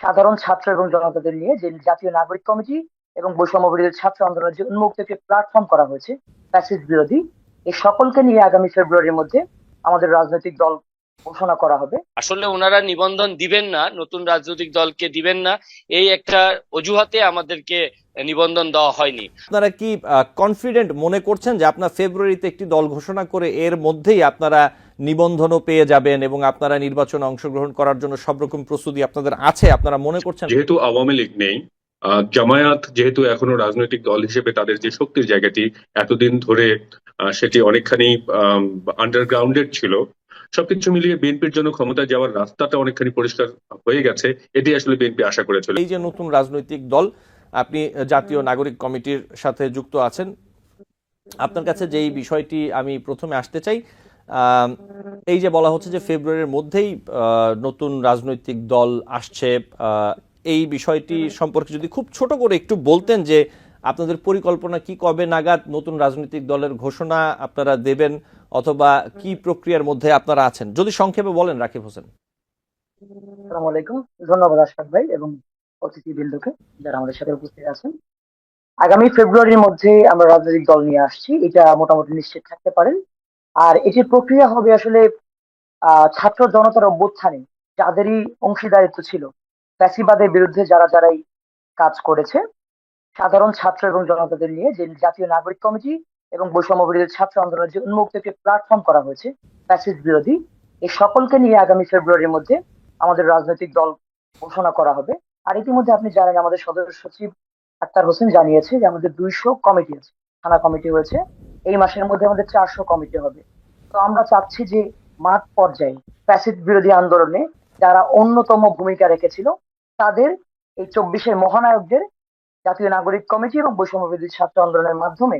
সাধারণ ছাত্র এবং জনতাদের নিয়ে যে জাতীয় নাগরিক কমিটি এবং বৈষম্য বিরোধী ছাত্র আন্দোলনের যে উন্মুক্ত একটি প্ল্যাটফর্ম করা হয়েছে ফ্যাসিস্ট বিরোধী এই সকলকে নিয়ে আগামী ফেব্রুয়ারির মধ্যে আমাদের রাজনৈতিক দল ঘোষণা করা হবে। আসলে ওনারা নিবন্ধন দিবেন না নতুন রাজনৈতিক দলকে দিবেন না এই একটা অজুহাতে আমাদেরকে নিবন্ধন দেওয়া হয়নি। আপনারা কি কনফিডেন্ট মনে করছেন যে আপনার ফেব্রুয়ারিতে একটি দল ঘোষণা করে এর মধ্যেই আপনারা নিবন্ধনও পেয়ে যাবেন এবং আপনারা নির্বাচনে অংশগ্রহণ করার জন্য সব রকম প্রস্তুতি আপনাদের আছে। আপনারা মনে করছেন যেহেতু আওয়ামী লীগ নেই জামায়াত যেহেতু এখনও রাজনৈতিক দল হিসেবে তাদের যে শক্তির জায়গাটি এতদিন ধরে সেটি অনেকখানি আন্ডারগ্রাউন্ডেড ছিল। সবকিছু মিলিয়ে বিএনপির জন্য ক্ষমতা যাওয়ার রাস্তাটা অনেকখানি পরিষ্কার হয়ে গেছে। এটি আসলে বিএনপি আশা করেছিল। এই যে নতুন রাজনৈতিক দল আপনি জাতীয় নাগরিক কমিটির সাথে যুক্ত আছেন। আপনার কাছে যেই বিষয়টি আমি প্রথমে আসতে চাই এই যে বলা হচ্ছে যে ফেব্রুয়ারির মধ্যেই নতুন রাজনৈতিক দল আসছে এই বিষয়টি সম্পর্কে যদি খুব ছোট করে একটু বলতেন যে আপনাদের পরিকল্পনা কি, কবে নাগাদ নতুন রাজনৈতিক দলের ঘোষণা আপনারা দেবেন, অথবা কি প্রক্রিয়ার মধ্যে আপনারা আছেন? যদি সংক্ষেপে বলেন, রাকিব হোসেন। আলাইকুম। ধন্যবাদ আশফাক ভাই এবং যারা আমাদের সাথে উপস্থিত আছেন। আগামী ফেব্রুয়ারির মধ্যে আমরা রাজনৈতিক দল নিয়ে আসছি। এটা মোটামুটি নিশ্চিত থাকতে পারেন। আর এটির প্রক্রিয়া হবে আসলে ছাত্র জনতার অভ্যুত্থানে, যাদেরই অংশীদারিত্ব ছিল। ফ্যাসিবাদের বিরুদ্ধে যারা, যারাই কাজ করেছে, সাধারণ ছাত্র এবং জনতাদের নিয়ে যে জাতীয় নাগরিক কমিটি এবং বৈষম্য বিরোধী ছাত্র আন্দোলনের যে উন্মুক্ত একটি প্ল্যাটফর্ম করা হয়েছে, ফ্যাসিস্ট বিরোধী এই সকলকে নিয়ে আগামী ফেব্রুয়ারির মধ্যে আমাদের রাজনৈতিক দল ঘোষণা করা হবে। আর ইতিমধ্যে আপনি জানেন, আমাদের সদস্য সচিব আক্তার হোসেন জানিয়েছে যে আমাদের দুইশো কমিটি আছে, থানা কমিটি হয়েছে এই মাসের মধ্যে আমাদের চারশো কমিটি হবে। তো আমরা চাচ্ছি যে মাঠ পর্যায়ে ফ্যাসিড বিরোধী আন্দোলনে যারা অন্যতম ভূমিকা রেখেছিল, তাদের এই চব্বিশের মহানায়কদের জাতীয় নাগরিক কমিটি এবং বৈষম্য বিরোধী ছাত্র আন্দোলনের মাধ্যমে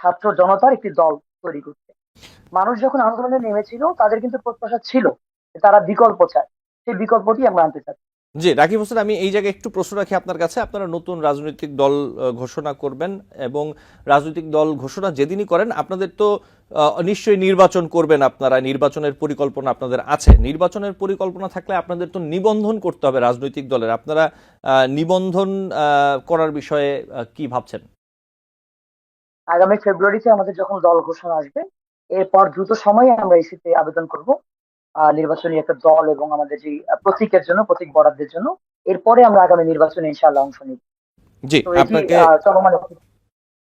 ছাত্র জনতার একটি দল তৈরি করতে মানুষ যখন আন্দোলনে নেমেছিল, তাদের কিন্তু প্রত্যাশা ছিল তারা বিকল্প চায়। সেই বিকল্পটি আমরা আনতে চাচ্ছি। জি, রাকিব হোসেন, আমি এই জায়গায় একটু প্রশ্ন রাখি আপনার কাছে। আপনারা নতুন রাজনৈতিক দল ঘোষণা করবেন এবং রাজনৈতিক দল ঘোষণা যেদিনই করেন, আপনাদের তো নিশ্চয়ই নির্বাচন করবেন আপনারা, নির্বাচনের পরিকল্পনা আপনাদের আছে। নির্বাচনের পরিকল্পনা থাকলে আপনাদের তো নিবন্ধন করতে হবে রাজনৈতিক দলের। আপনারা নিবন্ধন করার বিষয়ে কি ভাবছেন? আগামী ফেব্রুয়ারিতে আমাদের যখন দল ঘোষণা আসবে, এরপর দ্রুত সময়ে আমরা ইসিতে আবেদন করব। নির্বাচনী একটা দল এবং আমাদের যে প্রতীকের জন্য প্রতীক বরাদ্দের জন্য। এরপরে আমরা আগামী নির্বাচনে ইনশাআল্লাহ অংশ নিব। জি আপনাকে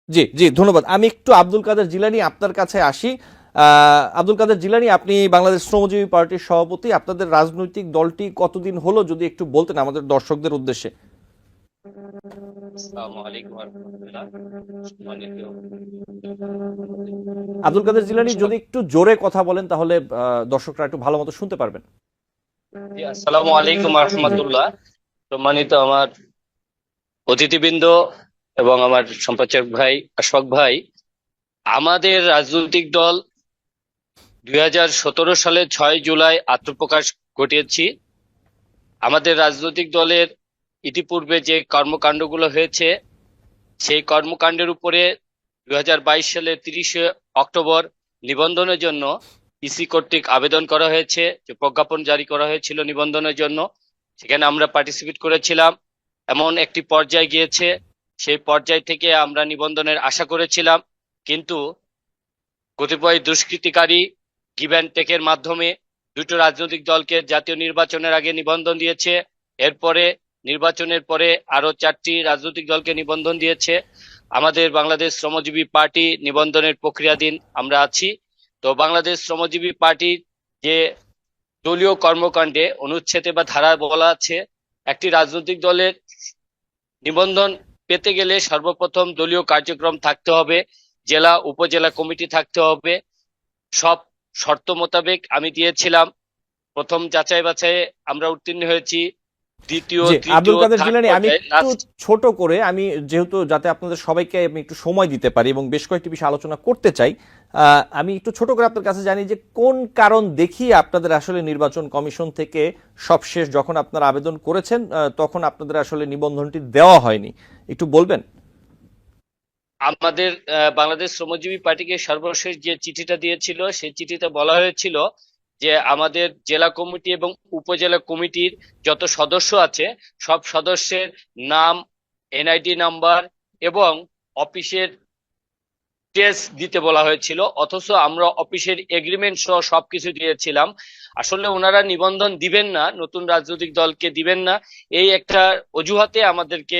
জি জি ধন্যবাদ। আমি একটু আব্দুল কাদের জিলানি আপনার কাছে আসি। আহ, আব্দুল কাদের জিলানি আপনি বাংলাদেশ শ্রমজীবী পার্টির সভাপতি। আপনাদের রাজনৈতিক দলটি কতদিন হলো যদি একটু বলতেন আমাদের দর্শকদের উদ্দেশ্যে? আব্দুল কাদের জিলানি যদি একটু জোরে কথা বলেন তাহলে দর্শকরা একটু ভালো মতো শুনতে পারবেন। আসসালামু আলাইকুম ওয়া সম্মানিত আমার অতিথিবৃন্দ এবং আমার সম্পাদক ভাই আশফাক ভাই আমাদের রাজনৈতিক দল দুই হাজার সতেরো সালে ছয় জুলাই আত্মপ্রকাশ ঘটিয়েছি। আমাদের রাজনৈতিক দলের ইতিপূর্বে যে কর্মকাণ্ডগুলো হয়েছে, সেই কর্মকাণ্ডের উপরে দুই সালে তিরিশে অক্টোবর নিবন্ধনের জন্য ইসি কর্তৃক আবেদন করা হয়েছে, যে প্রজ্ঞাপন জারি করা হয়েছিল নিবন্ধনের জন্য। সেখানে আমরা পার্টিসিপেট করেছিলাম। এমন একটি পর্যায়ে গিয়েছে, সেই পর্যায় থেকে আমরা নিবন্ধনের আশা করেছিলাম। কিন্তু কতিপয় দুষ্কৃতিকারী গিভ অ্যান্ড টেকের মাধ্যমে দুটো রাজনৈতিক দলকে জাতীয় নির্বাচনের আগে নিবন্ধন দিয়েছে। এরপরে নির্বাচনের পরে আরও চারটি রাজনৈতিক দলকে নিবন্ধন দিয়েছে। আমাদের বাংলাদেশ শ্রমজীবী পার্টি নিবন্ধনের প্রক্রিয়াধীন আমরা আছি। তো বাংলাদেশ শ্রমজীবী পার্টির যে দলীয় কর্মকাণ্ডে অনুচ্ছেদে বা ধারা বলা আছে, একটি রাজনৈতিক দলের নিবন্ধন পেতে গেলে সর্বপ্রথম দলীয় কার্যক্রম থাকতে হবে, জেলা, উপজেলা কমিটি থাকতে হবে। সব শর্ত মোতাবেক আমি দিয়েছিলাম। প্রথম যাচাই বাছাই আমরা উত্তীর্ণ হয়েছি। আব্দুল কাদের জিলানি আমি একটু ছোট করে আমি যেহেতু যাতে আপনাদের সবাইকে আমি একটু সময় দিতে পারি এবং বেশ কয়েকটি বিষয় আলোচনা করতে চাই আমি একটু ছোট করে আপনার কাছে জানি যে কোন কারণ দেখিয়ে আপনাদের আসলে নির্বাচন কমিশন থেকে সবশেষ যখন আপনারা আবেদন করেছেন তখন আপনাদের আসলে নিবন্ধনটি দেওয়া হয়নি। একটু বলবেন? আমাদের আহ, বাংলাদেশ শ্রমজীবী পার্টিকে সর্বশেষ যে চিঠিটা দিয়েছিল সেই চিঠিতে বলা হয়েছিল যে আমাদের জেলা কমিটি এবং উপজেলা কমিটির যত সদস্য আছে সব সদস্যের নাম এনআইডি নাম্বার এবং অফিসের টেস্ট দিতে বলা হয়েছিল অথচ আমরা অফিসের এগ্রিমেন্ট সহ সবকিছু দিয়েছিলাম। আসলে ওনারা নিবন্ধন দিবেন না নতুন রাজনৈতিক দলকে দিবেন না। এই একটা অজুহাতে আমাদেরকে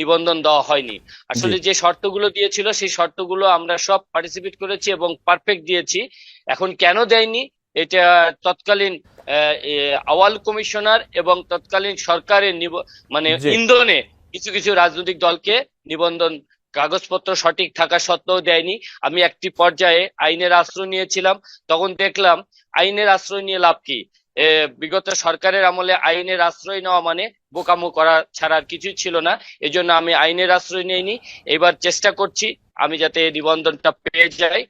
নিবন্ধন দেওয়া হয়নি। আসলে যে শর্তগুলো দিয়েছিল সেই শর্তগুলো আমরা সব পার্টিসিপেট করেছি এবং পারফেক্ট দিয়েছি। এখন কেন দেয়নি? এটা তৎকালীন আওয়াল কমিশনার এবং তৎকালীন সরকারের মানে। ইন্ধনে কিছু কিছু রাজনৈতিক দলকে নিবন্ধন কাগজপত্র সঠিক থাকা সত্ত্বেও দেয়নি। আমি একটি পর্যায়ে আইনের আশ্রয় নিয়েছিলাম। তখন দেখলাম আইনের আশ্রয় নিয়ে লাভ কি? বিগত সরকারের আমলে আইনের আশ্রয় নেওয়া মানে বোকামো করা ছাড়া আর কিছুই ছিল না। এজন্য আমি আইনের আশ্রয় নিইনি। এবার চেষ্টা করছি আমি যাতে নিবন্ধনটা পেয়ে যাই।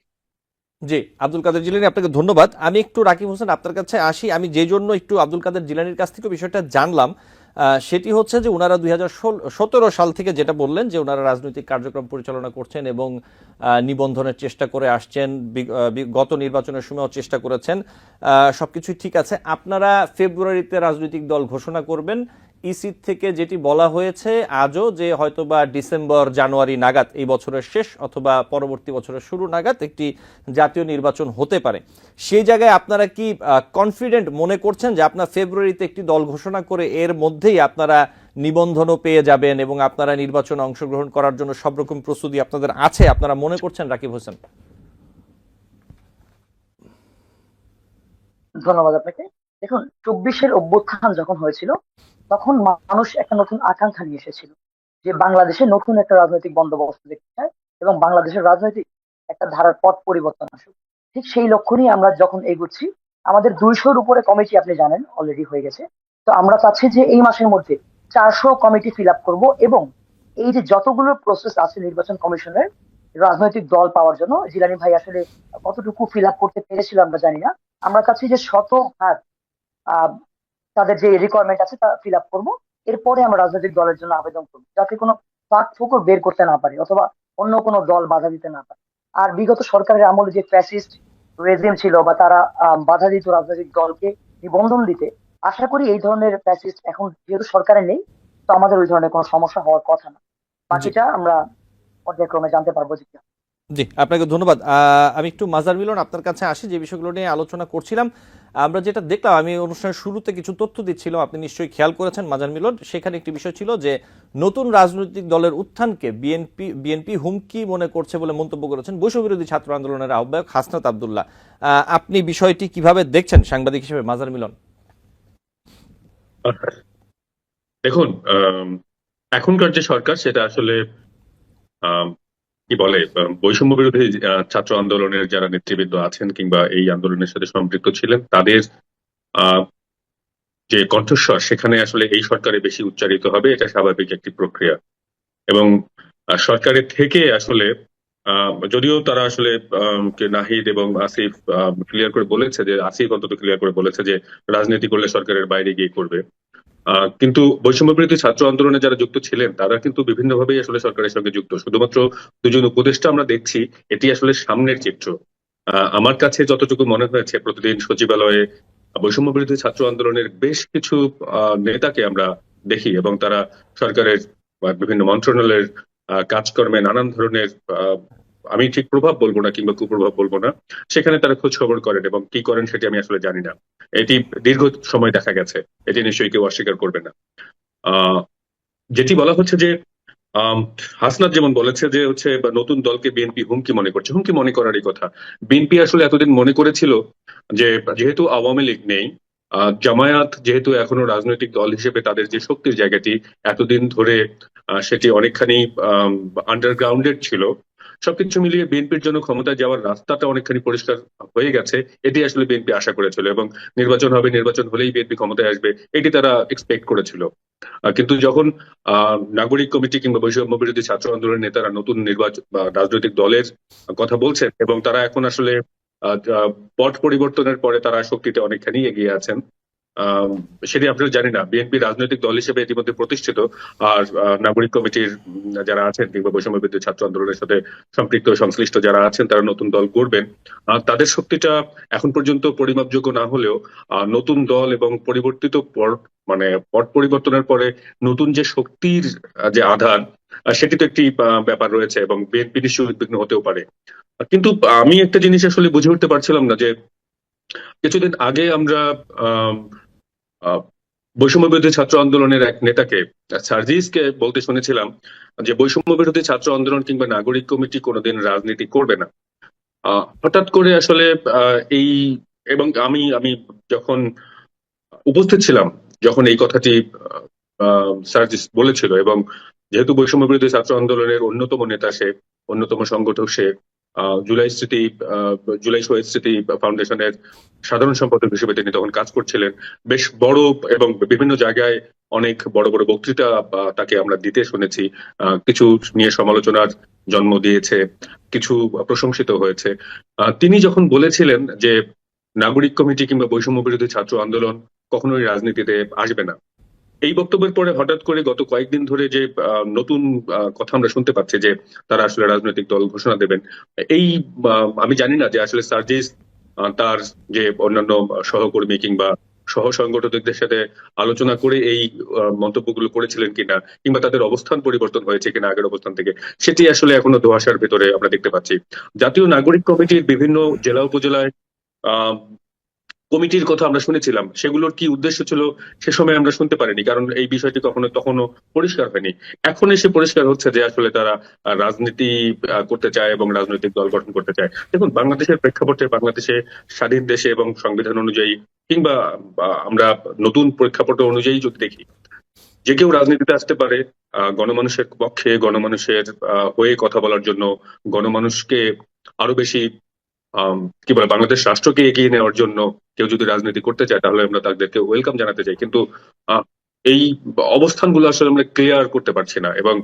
জি, আব্দুল কাদের জিলানি, আপনাকে ধন্যবাদ। আমি একটু রাকিব হোসেন আপনার কাছে আসি। আমি যে জন্য একটু আব্দুল কাদের জিলানির কাছ থেকে বিষয়টা জানলাম সেটি হচ্ছে যে ওনারা দুই সাল থেকে যেটা বললেন যে ওনারা রাজনৈতিক কার্যক্রম পরিচালনা করছেন এবং নিবন্ধনের চেষ্টা করে আসছেন গত নির্বাচনের সময়ও চেষ্টা করেছেন সবকিছুই ঠিক আছে। আপনারা ফেব্রুয়ারিতে রাজনৈতিক দল ঘোষণা করবেন ইসি থেকে যেটি বলা হয়েছে, আজও যে হয়তোবা ডিসেম্বর, জানুয়ারি নাগাদ এই বছরের শেষ অথবা পরবর্তী বছরের শুরু নাগাদ একটি জাতীয় নির্বাচন হতে পারে। সেই জায়গায় আপনারা কি কনফিডেন্ট মনে করছেন যে আপনার ফেব্রুয়ারিতে একটি দল ঘোষণা করে এর মধ্যেই আপনারা নিবন্ধনও পেয়ে যাবেন এবং আপনারা নির্বাচনে অংশগ্রহণ করার জন্য সব রকম প্রস্তুতি আপনাদের আছে? আপনারা মনে করছেন, রাকিব হোসেন? ধন্যবাদ আপনাকে। দেখুন, চব্বিশের অভ্যুত্থান যখন হয়েছিল তখন মানুষ একটা নতুন আকাঙ্ক্ষা নিয়ে এসেছিল যে বাংলাদেশে নতুন একটা রাজনৈতিক বন্দোবস্ত দেখতে চায় এবং বাংলাদেশের রাজনৈতিক একটা ধারার পথ পরিবর্তন আসুক। ঠিক সেই লক্ষ্য নিয়ে আমরা যখন এগুচ্ছি আমাদের দুইশোর উপরে কমিটি আপনি জানেন অলরেডি হয়ে গেছে। তো আমরা চাচ্ছি যে এই মাসের মধ্যে চারশো কমিটি ফিল আপ করব এবং এই যে যতগুলো প্রসেস আছে নির্বাচন কমিশনের রাজনৈতিক দল পাওয়ার জন্য জিলানি ভাই আসলে কতটুকু ফিল আপ করতে পেরেছিল আমরা জানি না। আমরা চাচ্ছি যে শত আহ, তাদের যে রিকোয়ারমেন্ট আছে তা ফিল আপ করব। এরপরে আমরা রাজনৈতিক দলের জন্য আবেদন করব যাতে কোনো ফাঁক ফোকর বের করতে না পারে অথবা অন্য কোনো দল বাধা দিতে না পারে। আর বিগত সরকারের আমলে যে ফ্যাসিস্ট রেজিম ছিল বা তারা আহ, বাধা দিত রাজনৈতিক দলকে নিবন্ধন দিতে আশা করি এই ধরনের ফ্যাসিস্ট এখন যেহেতু সরকারে নেই তো আমাদের ওই ধরনের কোনো সমস্যা হওয়ার কথা না। বাকিটা আমরা পর্যায়ক্রমে জানতে পারব যে। জি, আপনাকে ধন্যবাদ। আমি একটু মাজার মিলন আপনার কাছে আসি, যে বিষয়গুলো নিয়ে আলোচনা করছিলাম। আমরা যেটা দেখলাম, আমি অনুষ্ঠানের শুরুতে কিছু তথ্য দিচ্ছিলাম, আপনি নিশ্চয়ই খেয়াল করেছেন, মাজার মিলন। সেখানে একটি বিষয় ছিল যে, নতুন রাজনৈতিক দলের উত্থানকে বিএনপি বিএনপি হুমকি মনে করছে বলে মন্তব্য করেছেন বৈষবিরোধী ছাত্র আন্দোলনের আহ্বায়ক হাসনাত আবদুল্লাহ। আপনি বিষয়টি কীভাবে দেখছেন সাংবাদিক হিসেবে মাজার মিলন? দেখুন এখনকার যে সরকার, সেটা আসলে কি বলে বৈষম্য বিরোধী ছাত্র আন্দোলনের যারা নেতৃবৃন্দ আছেন কিংবা এই আন্দোলনের সাথে সম্পৃক্ত ছিলেন, তাদের যে কণ্ঠস্বর, সেখানে আসলে এই সরকারে বেশি উচ্চারিত হবে, এটা স্বাভাবিক একটি প্রক্রিয়া। এবং সরকারের থেকে আসলে যদিও তারা আসলে নাহিদ এবং আসিফ ক্লিয়ার করে বলেছে যে, আসিফ অন্তত ক্লিয়ার করে বলেছে যে, রাজনীতি করলে সরকারের বাইরে গিয়ে করবে। কিন্তু বৈষম্য ছাত্র আন্দোলনে যারা যুক্ত ছিলেন, তারা কিন্তু বিভিন্নভাবেই আসলে সরকারের সঙ্গে যুক্ত। শুধুমাত্র দুজন উপদেষ্টা আমরা দেখছি, এটি আসলে সামনের চিত্র। আমার কাছে যতটুকু মনে হয়েছে, প্রতিদিন সচিবালয়ে বৈষম্য বিরোধী ছাত্র আন্দোলনের বেশ কিছু নেতাকে আমরা দেখি এবং তারা সরকারের বিভিন্ন মন্ত্রণালয়ের কাজকর্মে নানান ধরনের আমি ঠিক প্রভাব বলব না কিংবা কুপ্রভাব বলব না। সেখানে তারা খোঁজ খবর করেন এবং কি করেন সেটি আমি আসলে জানি না। এটি দীর্ঘ সময় দেখা গেছে। এটি নিশ্চয়ই কেউ অস্বীকার করবে না। যেটি বলা হচ্ছে যে হাসনাত যেমন বলেছে যে হচ্ছে নতুন দলকে বিএনপি হুমকি মনে করছে। হুমকি মনে করারই কথা। বিএনপি আসলে এতদিন মনে করেছিল যে, যেহেতু আওয়ামী লীগ নেই জামায়াত যেহেতু এখনও রাজনৈতিক দল হিসেবে তাদের যে শক্তির জায়গাটি এতদিন ধরে সেটি অনেকখানি আন্ডারগ্রাউন্ডেড ছিল সবকিছু মিলিয়ে বিএনপির জন্য ক্ষমতায় যাওয়ার রাস্তাটা অনেকখানি পরিষ্কার হয়ে গেছে। এটি আসলে বিএনপি আশা করেছিল এবং নির্বাচন হবে, নির্বাচন হলেই বিএনপি ক্ষমতায় আসবে, এটি তারা এক্সপেক্ট করেছিল। কিন্তু যখন নাগরিক কমিটি কিংবা বৈষম্য বিরোধী ছাত্র আন্দোলনের নেতারা নতুন নির্বাচন রাজনৈতিক দলের কথা বলছেন এবং তারা এখন আসলে পট পরিবর্তনের পরে তারা শক্তিতে অনেকখানি এগিয়ে আছেন। সেটি আপনারা জানি না। বিএনপি রাজনৈতিক দল হিসেবে ইতিমধ্যে প্রতিষ্ঠিত আর নাগরিক কমিটির যারা আছেন কিংবা বৈষম্য বিরোধী ছাত্র আন্দোলনের সাথে সম্পৃক্ত সংশ্লিষ্ট যারা আছেন তারা নতুন দল গড়বেন। তাদের শক্তিটা এখন পর্যন্ত পরিমাপযোগ্য না হলেও নতুন দল এবং পরিবর্তিত মানে পট পরিবর্তনের পরে নতুন যে শক্তির যে আধার সেটি তো একটি ব্যাপার রয়েছে এবং বিএনপি নিশ্চয়ই উদ্বিগ্ন হতেও পারে। কিন্তু আমি একটা জিনিস আসলে বুঝে উঠতে পারছিলাম না যে কিছুদিন আগে আমরা আহ, বৈষম্য বিরোধী ছাত্র আন্দোলনের এক নেতাকে, সার্জিসকে বলতে শুনেছিলাম যে বৈষম্য বিরোধী ছাত্র আন্দোলন কিংবা নাগরিক কমিটি কোনোদিন রাজনীতি করবে না। হঠাৎ করে আসলে এই এবং আমি আমি যখন উপস্থিত ছিলাম, যখন এই কথাটি সার্জিস বলেছিল এবং যেহেতু বৈষম্য বিরোধী ছাত্র আন্দোলনের অন্যতম নেতা সে, অন্যতম সংগঠক সে জুলাই স্মৃতি জুলাই শহীদ স্মৃতি ফাউন্ডেশনের সাধারণ সম্পাদক হিসেবে তিনি তখন কাজ করছিলেন। বেশ বড় এবং বিভিন্ন জায়গায় অনেক বড় বড় বক্তৃতা তাকে আমরা দিতে শুনেছি। কিছু নিয়ে সমালোচনার জন্ম দিয়েছে, কিছু প্রশংসিত হয়েছে। তিনি যখন বলেছিলেন যে, নাগরিক কমিটি কিংবা বৈষম্য বিরোধী ছাত্র আন্দোলন কখনোই রাজনীতিতে আসবে না এই বক্তব্যের পরে হঠাৎ করে গত কয়েকদিন ধরে যে নতুন কথা আমরা শুনতে পাচ্ছি যে, তারা আসলে রাজনৈতিক দল ঘোষণা দেবেন। এই আমি জানি না যে আসলে সার্জিস তার যে অন্যান্য সহকর্মী কিংবা সহ সংগঠকদের সাথে আলোচনা করে এই মন্তব্যগুলো করেছিলেন কিনা, কিংবা তাদের অবস্থান পরিবর্তন হয়েছে কিনা আগের অবস্থান থেকে, সেটি আসলে এখনও ধোয়াশার ভেতরে আমরা দেখতে পাচ্ছি। জাতীয় নাগরিক কমিটির বিভিন্ন জেলা উপজেলায় কমিটির কথা আমরা শুনেছিলাম, সেগুলোর কি উদ্দেশ্য ছিল সে সময় আমরা শুনতে পারিনি, কারণ এই বিষয়টি কখনো তখনও পরিষ্কার হয়নি। এখন এসে পরিষ্কার হচ্ছে যে আসলে তারা রাজনীতি করতে চায় এবং রাজনৈতিক দল গঠন করতে চায়। দেখুন, বাংলাদেশের প্রেক্ষাপটে বাংলাদেশে স্বাধীন দেশে এবং সংবিধান অনুযায়ী কিংবা আমরা নতুন প্রেক্ষাপট অনুযায়ী যদি দেখি, যে কেউ রাজনীতিতে আসতে পারে গণমানুষের পক্ষে, গণমানুষের হয়ে কথা বলার জন্য গণমানুষকে আরও বেশি কি বলে, বাংলাদেশ রাষ্ট্রকে এগিয়ে নেওয়ার জন্য কেউ যদি রাজনীতি করতে চায়, তাহলে আমরা তাদেরকে ওয়েলকাম জানাতে চাই। কিন্তু এই অবস্থানগুলো আসলে আমরা ক্লিয়ার করতে পারছি না এবং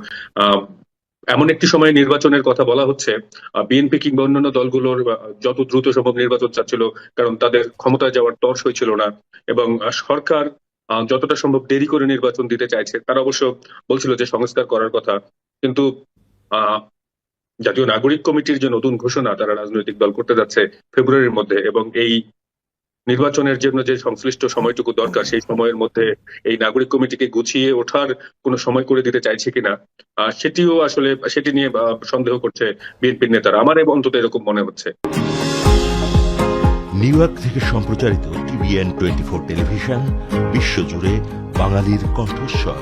এমন একটি সময় নির্বাচনের কথা বলা হচ্ছে বিএনপি কিংবা অন্যান্য দলগুলোর যত দ্রুত সম্ভব নির্বাচন চাচ্ছিল, কারণ তাদের ক্ষমতায় যাওয়ার তর্স হয়েছিল না এবং সরকার যতটা সম্ভব দেরি করে নির্বাচন দিতে চাইছে, তারা অবশ্য বলছিল যে সংস্কার করার কথা। কিন্তু জাতীয় নাগরিক কমিটির যে নতুন ঘোষণা তারা রাজনৈতিক দল করতে যাচ্ছে ফেব্রুয়ারির মধ্যে এবং এই নির্বাচনের জন্য যে সংশ্লিষ্ট সময়টুকু দরকার, সেই সময়ের মধ্যে এই নাগরিক কমিটিকে গুছিয়ে ওঠার কোনো সময় করে দিতে চাইছে কিনা, আর সেটিও আসলে, সেটি নিয়ে সন্দেহ করছে বিএনপির নেতারা। আমার অন্তত এরকম মনে হচ্ছে। নিউ ইয়র্ক থেকে সম্প্রচারিত টিভিএন টোয়েন্টি ফোর টেলিভিশন বিশ্বজুড়ে বাঙালির কণ্ঠস্বর।